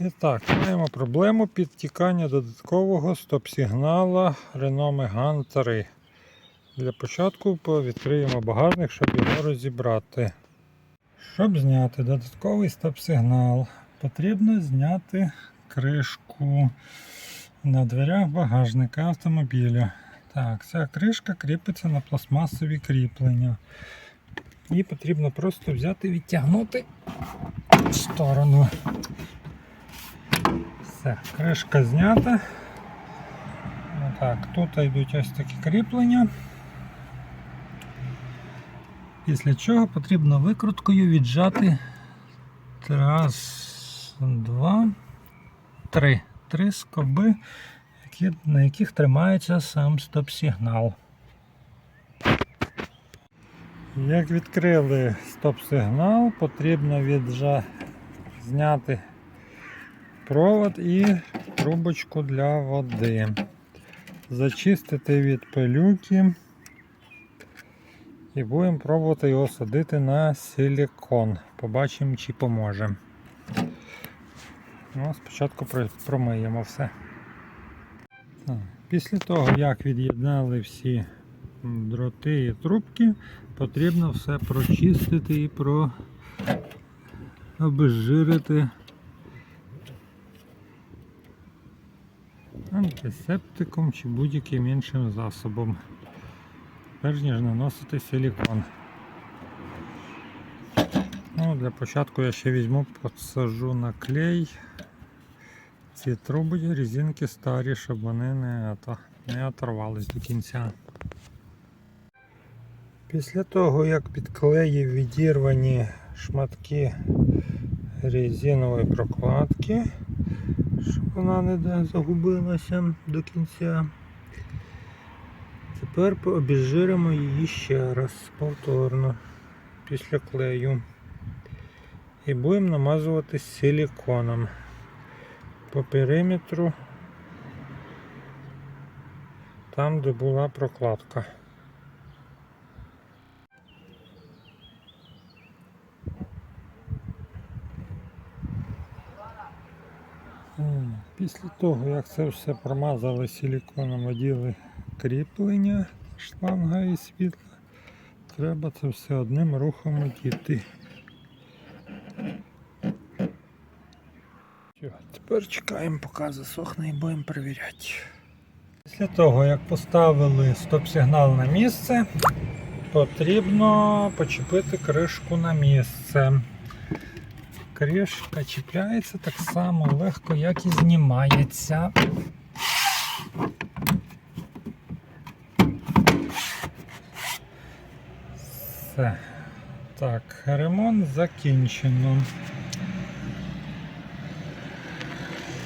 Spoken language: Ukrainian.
І так, маємо проблему підтікання додаткового стоп-сигнала Renault Megane 3. Для початку по- відкриємо багажник, щоб його розібрати. Щоб зняти додатковий стоп-сигнал, потрібно зняти кришку на дверях багажника автомобіля. Так, ця кришка кріпиться на пластмасові кріплення. І потрібно просто взяти і відтягнути в сторону. Все, кришка знята. Так, тут йдуть ось такі кріплення. Після чого потрібно викруткою віджати раз, два, три. Три скоби, на яких тримається сам стоп-сигнал. Як відкрили стоп-сигнал, потрібно віджа... зняти провод і трубочку для води. Зачистити від пилюки і будемо пробувати його садити на силікон. Побачимо, чи поможе. Ну, спочатку промиємо все. Після того, як від'єднали всі дроти і трубки, потрібно все прочистити і про обезжирити антисептиком чи будь-яким іншим засобом, перш ніж наносити силікон. Ну, для початку я ще візьму, посажу на клей ці труби, резинки старі, щоб вони не, не оторвались до кінця. Після того, як підклеїв відірвані шматки резинової прокладки, щоб вона не загубилася до кінця. Тепер обезжиримо її ще раз повторно після клею. І будемо намазувати силіконом по периметру там, де була прокладка. Після того, як це все промазали силіконом, оділи кріплення шланга і світла, треба це все одним рухом одіти. Тепер чекаємо, поки засохне і будемо перевіряти. Після того, як поставили стоп-сигнал на місце, потрібно почепити кришку на місце. Кришка чіпляється так само легко, як і знімається. Все. Так, ремонт закінчено.